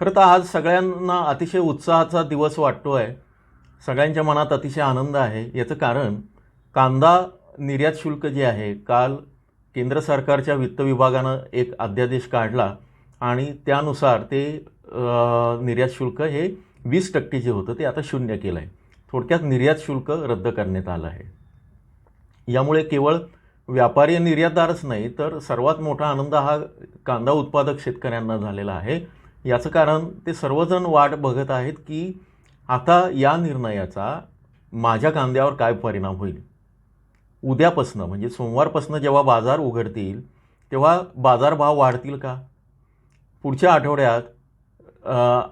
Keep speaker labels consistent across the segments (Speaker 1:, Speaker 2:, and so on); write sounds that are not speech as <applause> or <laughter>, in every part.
Speaker 1: खरं तर आज सगळ्यांना अतिशय उत्साहाचा दिवस वाटतो आहे सगळ्यांच्या मनात अतिशय आनंद आहे. याचं कारण कांदा निर्यात शुल्क जे आहे काल केंद्र सरकारच्या वित्त विभागानं एक अध्यादेश काढला आणि त्यानुसार ते निर्यात शुल्क हे वीस टक्के जे होतं ते आता शून्य केलं आहे थोडक्यात निर्यात शुल्क रद्द करण्यात आलं आहे. यामुळे केवळ व्यापारी निर्यातदारच नाही तर सर्वात मोठा आनंद हा कांदा उत्पादक शेतकऱ्यांना झालेला आहे. याचं कारण ते सर्वजण वाट बघत आहेत की आता या निर्णयाचा माझ्या कांद्यावर काय परिणाम होईल? उद्यापासनं म्हणजे सोमवारपासनं जेव्हा बाजार उघडतील तेव्हा बाजारभाव वाढतील का? पुढच्या आठवड्यात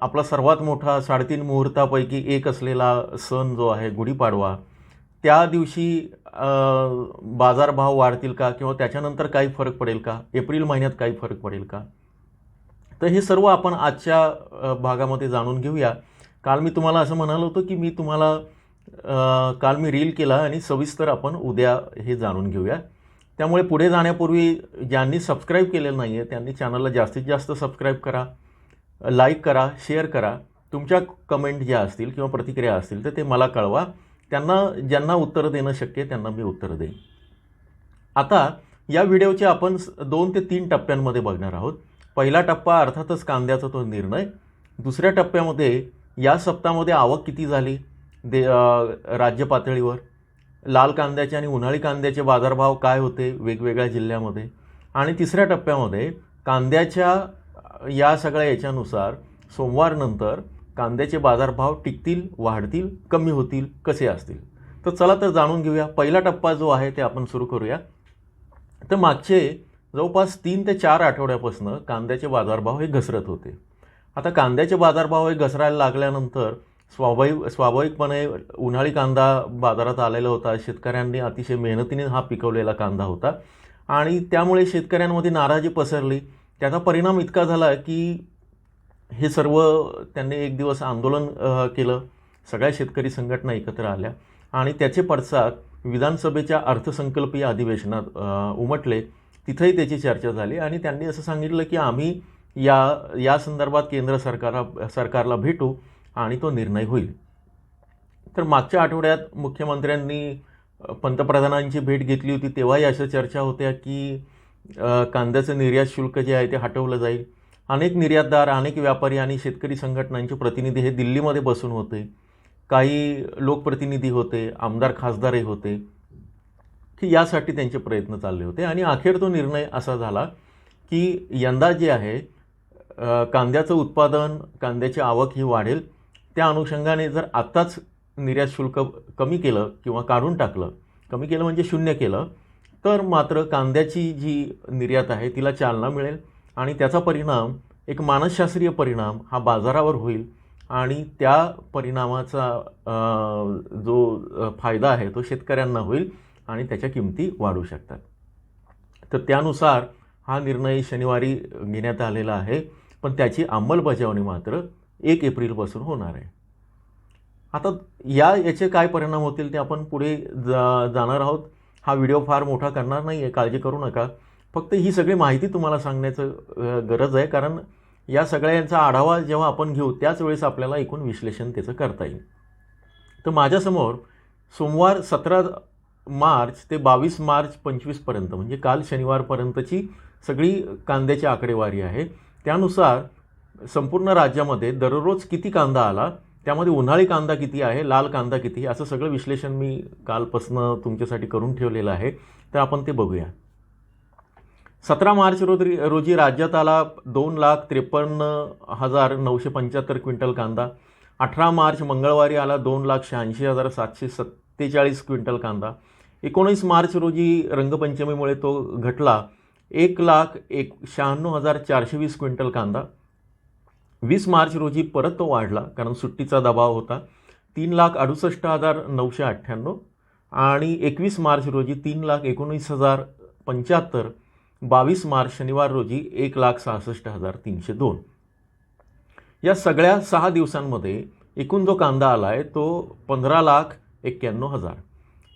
Speaker 1: आपला सर्वात मोठा साडेतीन मुहूर्तापैकी एक असलेला सण जो आहे गुढीपाडवा त्या दिवशी बाजारभाव वाढतील का? किंवा त्याच्यानंतर काही फरक पडेल का? एप्रिल महिन्यात काही फरक पडेल का? तर हे सर्व आपण आजच्या भागामध्ये जाणून घेऊया. काल मी तुम्हाला असं म्हणालो होतो की मी तुम्हाला काल मी रील केला आणि सविस्तर आपण उद्या हे जाणून घेऊया. त्यामुळे पुढे जाण्यापूर्वी ज्यांनी सबस्क्राईब केलेलं नाही आहे त्यांनी चॅनलला जास्तीत जास्त सबस्क्राईब करा लाईक करा शेअर करा. तुमच्या कमेंट ज्या असतील किंवा प्रतिक्रिया असतील तर ते मला कळवा. त्यांना ज्यांना उत्तरं देणं शक्य आहे त्यांना मी उत्तरं देईन. आता या व्हिडिओचे आपण दोन ते तीन टप्प्यांमध्ये बघणार आहोत. पहिला टप्पा अर्थातच कांद्याचा तो निर्णय. दुसऱ्या टप्प्यामध्ये या सप्ताहामध्ये आवक किती झाली? दे राज्य पातळीवर. लाल कांद्याचे आणि उन्हाळी कांद्याचे बाजारभाव काय होते वेगवेगळ्या जिल्ह्यामध्ये? आणि तिसऱ्या टप्प्यामध्ये कांद्याच्या या सगळ्या याच्यानुसार सोमवारनंतर कांद्याचे बाजारभाव टिकतील वाढतील कमी होतील कसे असतील? तर चला तर जाणून घेऊया. पहिला टप्पा जो आहे ते आपण सुरू करूया. तर मागचे जवळपास तीन ते चार आठवड्यापासून कांद्याचे बाजारभाव हे घसरत होते. आता कांद्याचे बाजारभाव हे घसरायला लागल्यानंतर स्वाभाविक स्वाभाविकपणे उन्हाळी कांदा बाजारात आलेला होता. शेतकऱ्यांनी अतिशय मेहनतीने हा पिकवलेला कांदा होता. आणि त्यामुळे शेतकऱ्यांमध्ये नाराजी पसरली. त्याचा परिणाम इतका झाला की हे सर्व त्यांनी एक दिवस आंदोलन केलं. सगळ्या शेतकरी संघटना एकत्र आल्या. आणि त्याचे पडसाद विधानसभेच्या अर्थसंकल्पीय अधिवेशनात उमटले. तिथंही त्याची चर्चा झाली आणि त्यांनी असं सांगितलं की आम्ही या या संदर्भात केंद्र सरकारा सरकारला भेटू आणि तो निर्णय होईल. तर मागच्या आठवड्यात मुख्यमंत्र्यांनी पंतप्रधानांची भेट घेतली होती. तेव्हाही अशा चर्चा होत्या की कांद्याचं निर्यात शुल्क जे आहे ते हटवलं जाईल. अनेक निर्यातदार अनेक व्यापारी आणि शेतकरी संघटनांचे प्रतिनिधी हे दिल्लीमध्ये बसून होते. काही लोकप्रतिनिधी होते आमदार खासदारही होते. की यासाठी त्यांचे प्रयत्न चालले होते. आणि अखेर तो निर्णय असा झाला की यंदा जे आहे कांद्याचं उत्पादन कांद्याची आवक ही वाढेल. त्या अनुषंगाने जर आत्ताच निर्यात शुल्क कमी केलं किंवा काढून टाकलं कमी केलं म्हणजे शून्य केलं तर मात्र कांद्याची जी निर्यात आहे तिला चालना मिळेल आणि त्याचा परिणाम एक मानसशास्त्रीय परिणाम हा बाजारावर होईल. आणि त्या परिणामाचा जो फायदा आहे तो शेतकऱ्यांना होईल. आणि त्याच्या किमती वाढू शकतात. तर त्यानुसार हा निर्णय शनिवारी घेण्यात आलेला आहे पण त्याची अंमलबजावणी मात्र एक एप्रिलपासून होणार आहे. आता या याचे काय परिणाम होतील ते आपण पुढे जा जाणार आहोत. हा व्हिडिओ फार मोठा करणार नाही आहे काळजी करू नका. फक्त ही सगळी माहिती तुम्हाला सांगण्याचं गरज आहे कारण या सगळ्यांचा आढावा जेव्हा आपण घेऊ त्याच वेळेस आपल्याला एकूण विश्लेषण त्याचं करता येईल. तर माझ्यासमोर सोमवार सतरा मार्च ते बावीस मार्च पंचवीसपर्यंत म्हणजे काल शनिवारपर्यंतची सगळी कांद्याची आकडेवारी आहे. त्यानुसार संपूर्ण राज्यामध्ये दररोज किती कांदा आला त्यामध्ये उन्हाळी कांदा किती आहे लाल कांदा किती असं सगळं विश्लेषण मी कालपासनं तुमच्यासाठी करून ठेवलेलं आहे. तर आपण ते बघूया. सतरा मार्च रोजी रोजी राज्यात आला दोन लाख त्रेपन्न हजार नऊशे पंच्याहत्तर क्विंटल कांदा. अठरा मार्च मंगळवारी आला दोन लाख शहाऐंशी हजार सातशे सत्तेचाळीस क्विंटल कांदा. एकोणीस मार्च रोजी रंगपंचमीमुळे तो घटला एक लाख एक शहाण्णव हजार चारशे वीस क्विंटल कांदा. वीस मार्च रोजी परत तो वाढला कारण सुट्टीचा दबाव होता. तीन लाख अडुसष्ट हजार नऊशे अठ्ठ्याण्णव आणि एकवीस मार्च रोजी तीन लाख एकोणीस हजार पंच्याहत्तर. बावीस मार्च शनिवार रोजी एक लाख सहासष्ट हजार तीनशे दोन. या सगळ्या सहा दिवसांमध्ये एकूण जो कांदा आला आहे तो पंधरा लाख एक्क्याण्णव हजार.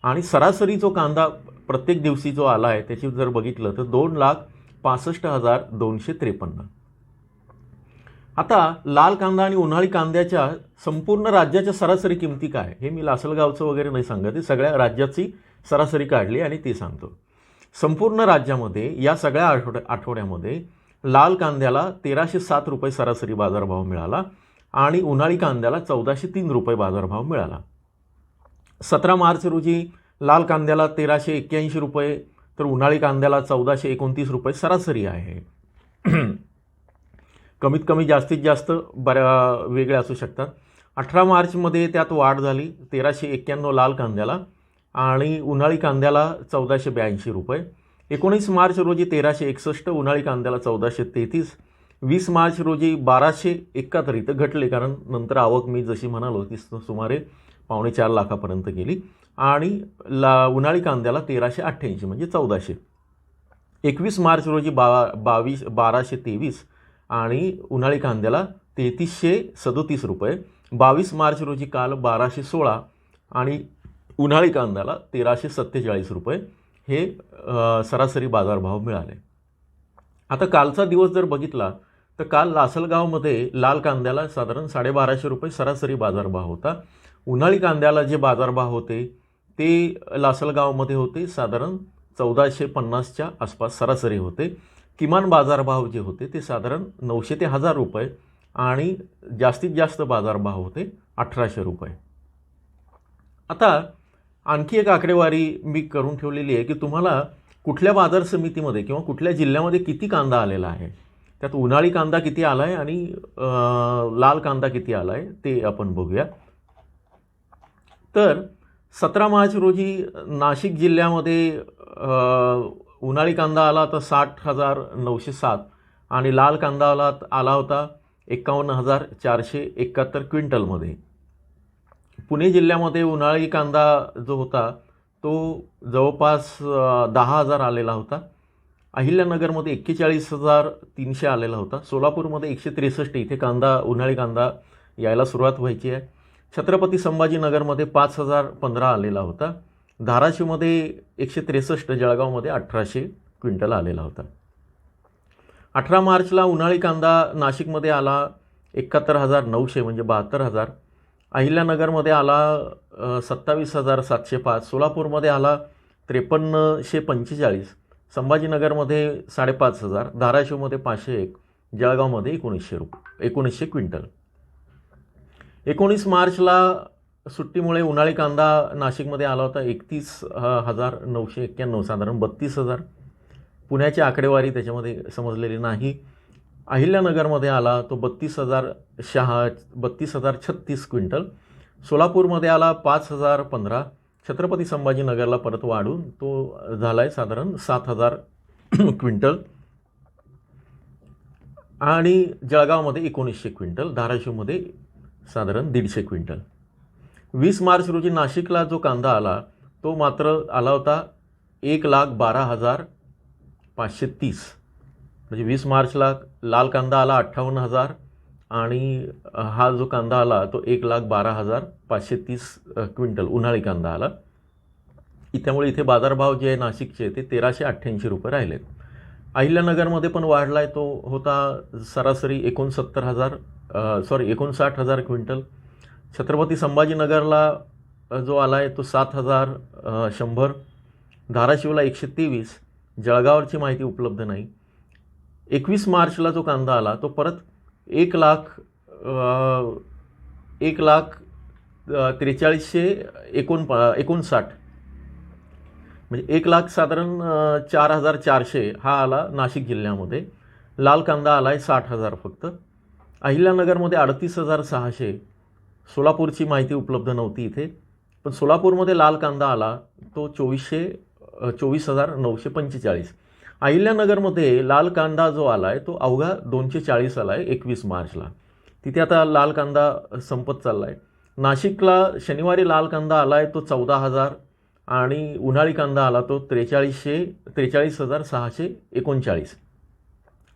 Speaker 1: आणि सरासरी जो कांदा प्रत्येक दिवशी जो आला आहे त्याची जर बघितलं तर दोन लाख पासष्ट हजार दोनशे त्रेपन्न. आता लाल कांदा आणि उन्हाळी कांद्याच्या संपूर्ण राज्याच्या सरासरी किमती काय? हे मी लासलगावचं वगैरे नाही सांगत हे सगळ्या राज्याची सरासरी काढली आणि ती सांगतो. संपूर्ण राज्यामध्ये या सगळ्या आठवड्या आठवड्यामध्ये लाल कांद्याला तेराशे सात रुपये सरासरी बाजारभाव मिळाला आणि उन्हाळी कांद्याला चौदाशे तीन रुपये बाजारभाव मिळाला. सतरा मार्च रोजी लाल कांद्याला तेराशे एक्क्याऐंशी रुपये तर उन्हाळी कांद्याला चौदाशे एकोणतीस रुपये सरासरी आहे. <clears throat> कमीत कमी जास्तीत जास्त बऱ्या वेगळे असू शकतात. अठरा मार्चमध्ये त्यात वाढ झाली तेराशे एक्क्याण्णव लाल कांद्याला आणि उन्हाळी कांद्याला चौदाशे ब्याऐंशी रुपये. एकोणीस मार्च रोजी तेराशे एकसष्ट उन्हाळी कांद्याला चौदाशे तेहतीस वीस मार्च रोजी बाराशे एकाहत्तर इथं घटले कारण नंतर आवक मी जशी म्हणालो ती सुमारे पावणे चार लाखापर्यंत गेली. आणि ला उन्हाळी कांद्याला तेराशे अठ्ठ्याऐंशी म्हणजे चौदाशे. एकवीस मार्च रोजी बा बावीस बाराशे तेवीस आणि उन्हाळी कांद्याला तेहतीसशे सदोतीस रुपये. बावीस मार्च रोजी काल बाराशे सोळा आणि उन्हाळी कांद्याला तेराशे सत्तेचाळीस रुपये हे सरासरी बाजारभाव मिळाले. आता कालचा दिवस जर बघितला तर काल लासलगावमध्ये लाल कांद्याला साधारण साडेबाराशे रुपये सरासरी बाजारभाव होता. उन्हाळी कांद्याला जे बाजारभाव होते ते लासलगावमध्ये होते साधारण चौदाशे पन्नासच्या आसपास सरासरी होते. किमान बाजारभाव जे होते ते साधारण नऊशे ते हजार रुपये आणि जास्तीत जास्त बाजारभाव होते अठराशे रुपये. आता आणखी एक आकडेवारी मी करून ठेवलेली आहे की तुम्हाला कुठल्या बाजार समितीमध्ये किंवा कुठल्या जिल्ह्यामध्ये किती कांदा आलेला आहे? त्यात उन्हाळी कांदा किती आला आहे आणि लाल कांदा किती आला आहे ते आपण बघूया. तर सतरा मार्च रोजी नाशिक जिल्ह्यामध्ये उन्हाळी कांदा आला तर साठ हजार नऊशे सात आणि लाल कांदा आला आला होता एकावन्न हजार चारशे एकाहत्तर क्विंटलमध्ये. पुणे जिल्ह्यामध्ये उन्हाळी कांदा जो होता तो जवळपास दहा हजार आलेला होता. अहिल्यानगरमध्ये एक्केचाळीस हजार तीनशे आलेला होता. सोलापूरमध्ये एकशे त्रेसष्ट इथे कांदा उन्हाळी कांदा यायला सुरुवात व्हायची आहे. छत्रपती संभाजीनगरमध्ये पाच हजार पंधरा आलेला होता. धाराशिवमध्ये एकशे त्रेसष्ट जळगावमध्ये अठराशे क्विंटल आलेला होता. अठरा मार्चला उन्हाळी कांदा नाशिकमध्ये आला एकाहत्तर हजार नऊशे म्हणजे बहात्तर हजार. अहिल्यानगरमध्ये आला सत्तावीस हजार सातशे पाच. सोलापूरमध्ये आला त्रेपन्नशे पंचेचाळीस. संभाजीनगरमध्ये साडेपाच हजार धाराशिवमध्ये पाचशे एक जळगावमध्ये एकोणीसशे रुपये एकोणीसशे क्विंटल. एकोणीस मार्चला सुट्टीमुळे उन्हाळी कांदा नाशिकमध्ये आला होता एकतीस हजार नऊशे एक्क्याण्णव साधारण बत्तीस हजार. पुण्याची आकडेवारी त्याच्यामध्ये समजलेली नाही. अहिल्यानगरमध्ये आला तो बत्तीस हजार शहा बत्तीस हजार छत्तीस क्विंटल. सोलापूरमध्ये आला पाच हजार पंधरा. छत्रपती संभाजीनगरला परत वाढून तो झाला आहे साधारण सात हजार <clears throat> क्विंटल. आणि जळगावमध्ये एकोणीसशे क्विंटल धाराशिवमध्ये साधारण दीडशे क्विंटल. वीस मार्च रोजी नाशिकला जो कांदा आला तो मात्र आला होता एक लाख बारा हजार पाचशे तीस. म्हणजे वीस मार्चला लाल कांदा आला अठ्ठावन्न हजार आणि हा जो कांदा आला तो एक लाख बारा हजार पाचशे तीस क्विंटल उन्हाळी कांदा आला. त्यामुळे इथे बाजारभाव जे आहे नाशिकचे ते तेराशे अठ्ठ्याऐंशी रुपये राहिलेत. अहिल्यानगरमध्ये पण वाढला आहे तो होता सरासरी एकोणसत्तर हजार सॉरी एकोणसाठ हजार क्विंटल. छत्रपती संभाजीनगरला जो आला आहे तो सात हजार शंभर. धाराशिवला एकशे तेवीस. जळगावची माहिती उपलब्ध नाही. एकवीस मार्चला जो कांदा आला तो परत एक लाख एक लाख त्रेचाळीसशे एकोण एकोणसाठ. म्हणजे एक लाख साधारण चार हजार चारशे हा आला नाशिक जिल्ह्यामध्ये. लाल कांदा आला आहे साठ हजार फक्त. अहिल्यानगरमध्ये अडतीस हजार सहाशे. सोलापूरची माहिती उपलब्ध नव्हती इथे. पण सोलापूरमध्ये लाल कांदा आला तो चोवीसशे चोवीस हजार नऊशे पंचेचाळीस. अहिल्यानगरमध्ये लाल कांदा जो आला आहे तो अवघा दोनशे चाळीस आला आहे एकवीस मार्चला. तिथे आता लाल कांदा संपत चालला आहे नाशिकला शनिवारी लाल कांदा आला आहे तो चौदा हजार आणि उन्हाळी कांदा आला तो त्रेचाळीसशे त्रेचाळीस हजार सहाशे एकोणचाळीस.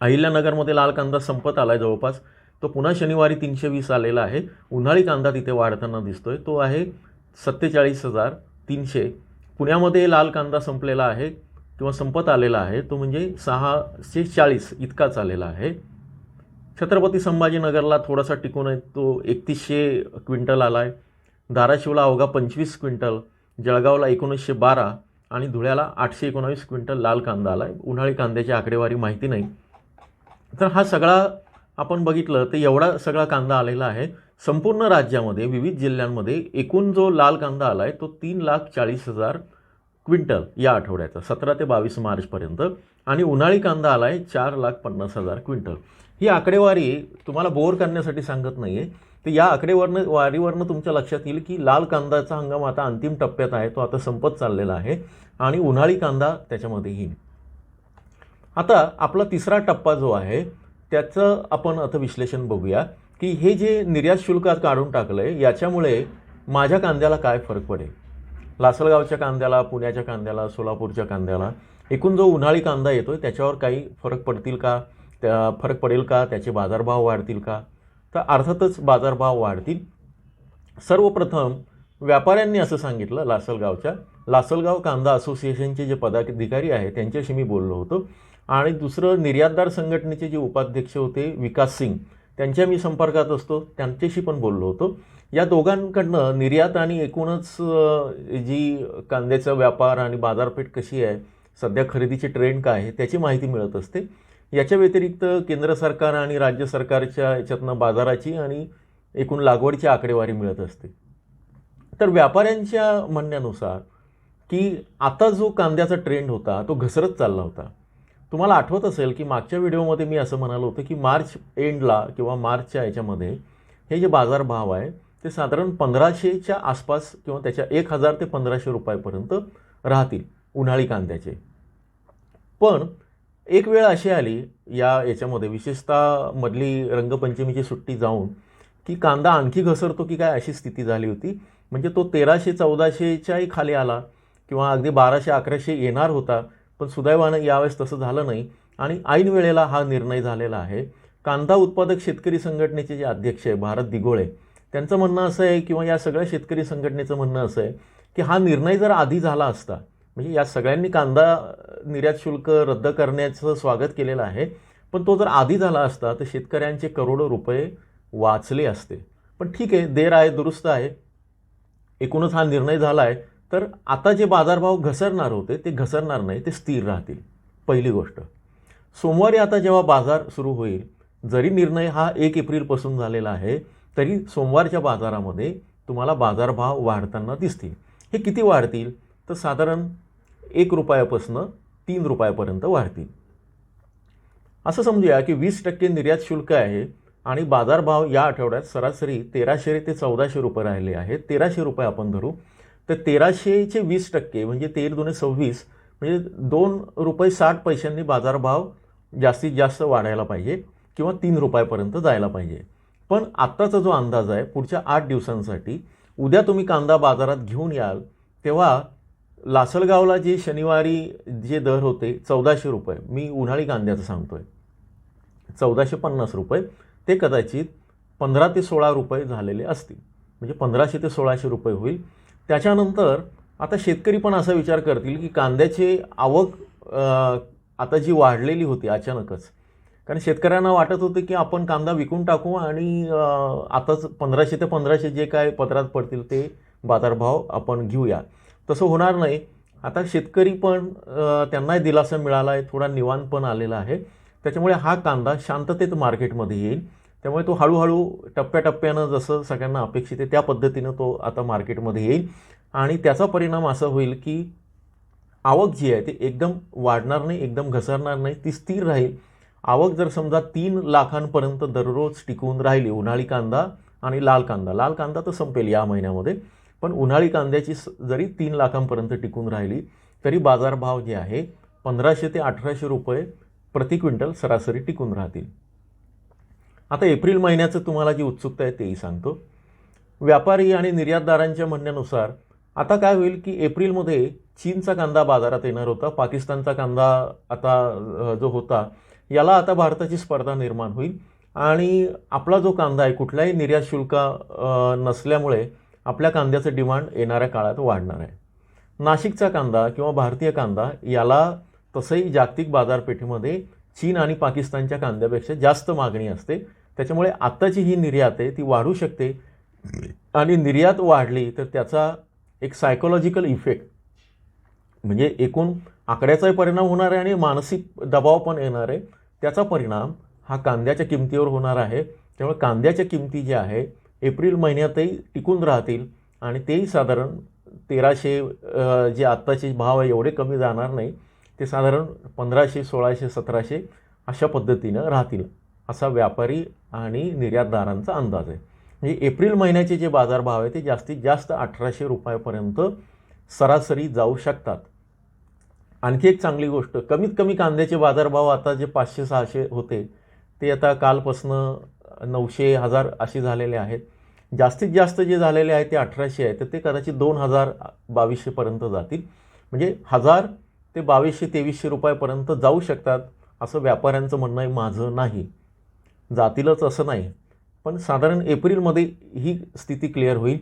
Speaker 1: अहिल्यानगरमध्ये लाल कांदा संपत आला आहे जवळपास. तो पुन्हा शनिवारी तीनशे वीस आलेला आहे. उन्हाळी कांदा तिथे वाढताना दिसतो आहे तो आहे सत्तेचाळीस हजार तीनशे. पुण्यामध्ये लाल कांदा संपलेला आहे. किंवा संपत आलेला आहे तो म्हणजे सहाशे चाळीस इतकाच आलेला आहे. छत्रपती संभाजीनगरला थोडासा टिकून आहे तो एकतीसशे क्विंटल आला आहे धाराशिवला अवघा पंचवीस क्विंटल जळगावला एकोणीसशे बारा आणि धुळ्याला आठशे एकोणावीस क्विंटल लाल कांदा आला आहे उन्हाळी कांद्याची आकडेवारी माहिती नाही. तर हा सगळा आपण बघितलं तर एवढा सगळा कांदा आलेला आहे. संपूर्ण राज्यामध्ये विविध जिल्ह्यांमध्ये एकूण जो लाल कांदा आला आहे तो तीन लाख चाळीस हजार क्विंटल या आठवड्याचा सतरा ते बावीस मार्चपर्यंत. आणि उन्हाळी कांदा आला आहे चार लाख पन्नास हजार क्विंटल. ही आकडेवारी तुम्हाला बोर करण्यासाठी सांगत नाही आहे तर या आकडेवरनं वारीवरनं तुमच्या लक्षात येईल की लाल कांद्याचा हंगाम आता अंतिम टप्प्यात आहे. तो आता संपत चाललेला आहे. आणि उन्हाळी कांदा त्याच्यामध्ये येईल आता आपला तिसरा टप्पा जो आहे त्याचं आपण आता विश्लेषण बघूया की हे जे निर्यात शुल्क काढून टाकलं आहे याच्यामुळे माझ्या कांद्याला काय फरक पडेल? लासलगावच्या कांद्याला पुण्याच्या कांद्याला सोलापूरच्या कांद्याला एकूण जो उन्हाळी कांदा येतो आहे त्याच्यावर काही फरक पडतील का? त्या फरक पडेल का? त्याचे बाजारभाव वाढतील का? तर अर्थातच बाजारभाव वाढतील. सर्वप्रथम व्यापाऱ्यांनी असं सांगितलं लासलगावच्या. लासलगाव कांदा असोसिएशनचे जे पदाधिकारी आहे त्यांच्याशी मी बोललो होतो. आणि दुसरं निर्यातदार संघटनेचे जे उपाध्यक्ष होते विकास सिंग त्यांच्या मी संपर्कात असतो. त्यांच्याशी पण बोललो होतो. या दोघांकडनं निर्यात आणि एकूणच जी कांद्याचा व्यापार आणि बाजारपेठ कशी आहे सध्या खरेदीची ट्रेंड काय आहे त्याची माहिती मिळत असते. याच्या व्यतिरिक्त केंद्र सरकार आणि राज्य सरकारच्या याच्यातनं बाजाराची आणि एकूण लागवडीची आकडेवारी मिळत असते. तर व्यापाऱ्यांच्या म्हणण्यानुसार की आता जो कांद्याचा ट्रेंड होता तो घसरत चालला होता. तुम्हाला आठवत असेल की मागच्या व्हिडिओमध्ये मी असं म्हणालो होतं की मार्च एंडला किंवा मार्चच्या याच्यामध्ये हे जे बाजारभाव आहे ते साधारण पंधराशेच्या आसपास किंवा त्याच्या एक हजार ते पंधराशे रुपयापर्यंत राहतील उन्हाळी कांद्याचे. पण एक वेळ अशी आली या याच्यामध्ये विशेषतः मधली रंगपंचमीची सुट्टी जाऊन की कांदा आणखी घसरतो की काय अशी स्थिती झाली होती. म्हणजे तो तेराशे चौदाशेच्याही खाली आला किंवा अगदी बाराशे अकराशे येणार होता पण सुदैवानं यावेळेस तसं झालं नाही आणि ऐन वेळेला हा निर्णय झालेला आहे. कांदा उत्पादक शेतकरी संघटनेचे जे अध्यक्ष आहे भारत दिगोळे त्यांचं म्हणणं असं आहे किंवा या सगळ्या शेतकरी संघटनेचं म्हणणं असं आहे की हा निर्णय जर आधी झाला असता म्हणजे या सगळ्यांनी कांदा निर्यात शुल्क रद्द करण्याचं स्वागत केलेलं आहे पण तो जर आधी झाला असता तर शेतकऱ्यांचे करोडो रुपये वाचले असते. पण ठीक आहे देर आहे दुरुस्त आहे. एकूणच हा निर्णय झाला आहे तर आता जे बाजारभाव घसरणार होते ते घसरणार नाही ते स्थिर राहतील. पहिली गोष्ट. सोमवारी आता जेव्हा बाजार सुरू होईल जरी निर्णय हा एक एप्रिलपासून झालेला आहे तरी सोमवारच्या बाजारामध्ये तुम्हाला बाजारभाव वाढताना दिसतील. हे किती वाढतील? तर साधारण एक रुपयापासनं तीन रुपयापर्यंत वाढतील. असं समजूया की वीस टक्के निर्यात शुल्क आहे आणि बाजारभाव या आठवड्यात सरासरी तेराशे ते चौदाशे रुपये राहिले आहेत. तेराशे रुपये आपण धरू. तर तेराशेचे वीस टक्के म्हणजे तेर दोन सव्वीस म्हणजे दोन रुपये साठ पैशांनी बाजारभाव जास्तीत जास्त वाढायला पाहिजे किंवा तीन रुपयापर्यंत जायला पाहिजे. पण आत्ताचा जो अंदाज आहे पुढच्या आठ दिवसांसाठी उद्या तुम्ही कांदा बाजारात घेऊन याल तेव्हा लासलगावला जे शनिवारी जे दर होते चौदाशे रुपये मी उन्हाळी कांद्याचं सांगतोय. चौदाशे पन्नास रुपये ते कदाचित पंधरा ते सोळा रुपये झालेले असतील. म्हणजे पंधराशे ते सोळाशे रुपये होईल. त्याच्यानंतर आता शेतकरी पण असा विचार करतील की कांद्याची आवक आता जी वाढलेली होती अचानकच कारण शेतकऱ्यांना वाटत होतं की आपण कांदा विकून टाकू आणि आताच पंधराशे ते पंधराशे जे काय पत्रात पडतील ते बाजारभाव आपण घेऊया. तसं होणार नाही. आता शेतकरी पण त्यांनाही दिलासा मिळाला आहे थोडा निवांत पण आलेला आहे. त्याच्यामुळे हा कांदा शांततेत मार्केटमध्ये येईल. त्यामुळे तो हळूहळू टप्प्याटप्प्यानं जसं सगळ्यांना अपेक्षित आहे त्या पद्धतीनं तो आता मार्केटमध्ये येईल. आणि त्याचा परिणाम असा होईल की आवक जी आहे ती एकदम वाढणार नाही एकदम घसरणार नाही ती स्थिर राहील. आवक जर समजा तीन लाखांपर्यंत दररोज टिकून राहिली उन्हाळी कांदा आणि लाल कांदा. लाल कांदा तर संपेल या महिन्यामध्ये पण उन्हाळी कांद्याची जरी तीन लाखांपर्यंत टिकून राहिली तरी बाजारभाव जे आहे पंधराशे ते अठराशे रुपये प्रति क्विंटल सरासरी टिकून राहतील. आता एप्रिल महिन्याचं तुम्हाला जी उत्सुकता आहे तेही सांगतो. व्यापारी आणि निर्यातदारांच्या म्हणण्यानुसार आता काय होईल की एप्रिलमध्ये चीनचा कांदा बाजारात येणार होता पाकिस्तानचा कांदा आता जो होता याला आता भारताची स्पर्धा निर्माण होईल. आणि आपला जो कांदा आहे कुठलाही निर्यात शुल्क नसल्यामुळे आपल्या कांद्याचं डिमांड येणाऱ्या काळात वाढणार आहे. नाशिकचा कांदा किंवा भारतीय कांदा याला तसंही जागतिक बाजारपेठेमध्ये चीन आणि पाकिस्तानच्या कांद्यापेक्षा जास्त मागणी असते. त्याच्यामुळे आत्ताची ही निर्यात आहे ती वाढू शकते. आणि निर्यात वाढली तर त्याचा एक सायकोलॉजिकल इफेक्ट म्हणजे एकूण आकड्याचाही परिणाम होणार आहे आणि मानसिक दबाव पण येणार आहे. त्याचा परिणाम हा कांद्याच्या किमतीवर होणार आहे. त्यामुळे कांद्याच्या किमती ज्या आहे एप्रिल महिन्यातही टिकून राहतील आणि तेही साधारण तेराशे जे आत्ताचे भाव आहे एवढे कमी जाणार नाही. ते साधारण पंधराशे सोळाशे सतराशे अशा पद्धतीनं राहतील असा व्यापारी आणि निर्यातदारांचा अंदाज आहे. म्हणजे एप्रिल महिन्याचे जे बाजारभाव आहे ते जास्तीत जास्त अठराशे रुपयापर्यंत सरासरी जाऊ शकतात. आणखी एक चांगली गोष्ट कमीत कमी कांद्याचे बाजारभाव आता जे पाचशे सहाशे होते ते आता कालपासनं नऊशे हजार असे झालेले आहेत. जास्तीत जास्त जे झालेले आहे ते अठराशे आहे तर ते कदाचित दोन हजार बावीसशेपर्यंत जातील. म्हणजे हजार ते बावीसशे तेवीसशे रुपयापर्यंत जाऊ शकतात असं व्यापाऱ्यांचं म्हणणं आहे. माझं नाही. जातीलच असं नाही. पण साधारण एप्रिलमध्ये ही स्थिती क्लिअर होईल.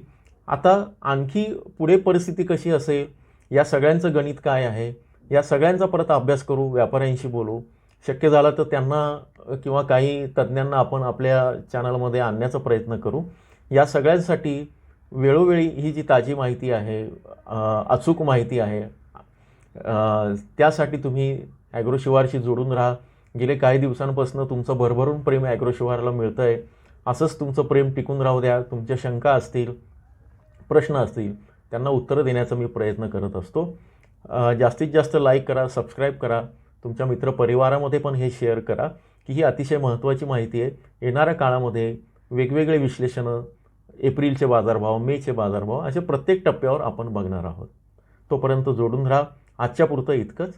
Speaker 1: आता आणखी पुढे परिस्थिती कशी असेल या सगळ्यांचं गणित काय आहे? या सगळ्यांचा परत अभ्यास करू व्यापाऱ्यांशी बोलू. शक्य झालं तर त्यांना किंवा काही तज्ज्ञांना आपण आपल्या चॅनलमध्ये आणण्याचा प्रयत्न करू. या सगळ्यांसाठी वेळोवेळी ही जी ताजी माहिती आहे अचूक माहिती आहे त्यासाठी तुम्ही ॲग्रो शिवारशी जोडून राहा. गेले काही दिवसांपासून तुमचं भरभरून प्रेम ॲग्रो शिवारला मिळतं आहे असंच तुमचं प्रेम टिकून राहू द्या. तुमच्या शंका असतील प्रश्न असतील त्यांना उत्तरं देण्याचा मी प्रयत्न करत असतो. जास्तीत जास्त लाईक करा सबस्क्राईब करा. तुमच्या मित्रपरिवारामध्ये पण हे शेअर करा की ही अतिशय महत्त्वाची माहिती आहे. येणाऱ्या काळामध्ये वेगवेगळे विश्लेषणं एप्रिलचे बाजारभाव मेचे बाजारभाव असे प्रत्येक टप्प्यावर आपण बघणार आहोत. तोपर्यंत जोडून राहा. आजच्या पुरतं इतकंच.